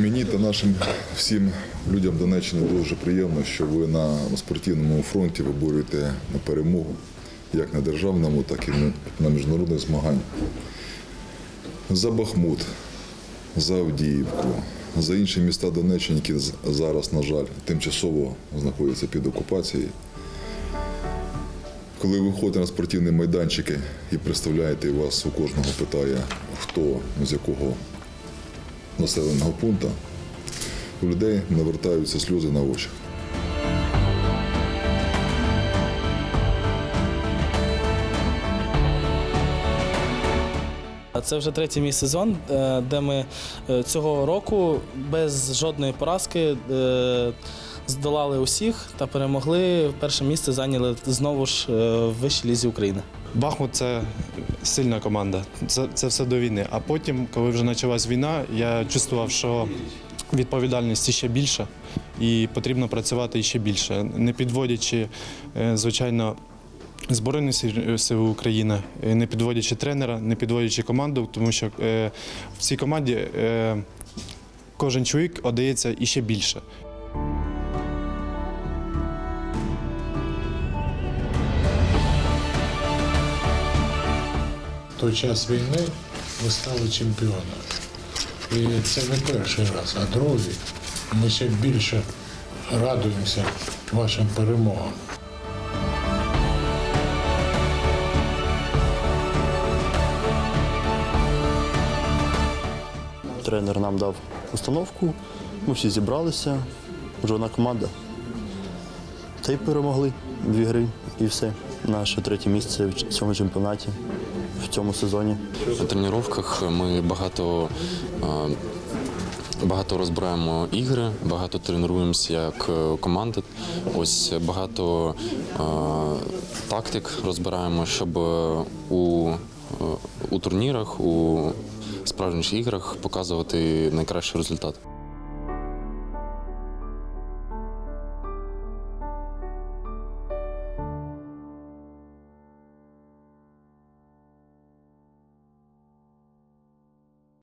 Мені та нашим всім людям Донеччини дуже приємно, що ви на спортивному фронті виборюєте на перемогу, як на державному, так і на міжнародних змаганнях. За Бахмут, за Авдіївку, за інші міста Донеччини, які зараз, на жаль, тимчасово знаходяться під окупацією. Коли ви виходите на спортивні майданчики і представляєте, вас у кожного питає, хто з якого населеного пункту, у людей навертаються сльози на очі. Це вже третій мій сезон, е, де ми е, цього року без жодної поразки е, здолали усіх та перемогли. Перше місце зайняли знову ж в вищій лізі України. Бахмут це сильна команда. Це, це все до війни. А потім, коли вже почалась війна, я чувствував, що відповідальність ще більша і потрібно працювати ще більше, не підводячи, звичайно. Збройні Сил- сили України, е, не підводячи тренера, не підводячи команду, тому що е, в цій команді е, кожен чоловік віддається іще більше. Той час війни ви стали чемпіонами. І це не перший раз, а другий. Ми ще більше радуємося вашим перемогам. Тренер нам дав установку, ми всі зібралися, вже одна команда. Та й перемогли дві гри і все. Наше третє місце в цьому чемпіонаті в цьому сезоні. На тренуваннях ми багато, багато розбираємо ігри, багато тренуємося як е, команда. Ось багато е, тактик розбираємо, щоб у, е, у турнірах, у справжніх іграх показувати найкращий результат.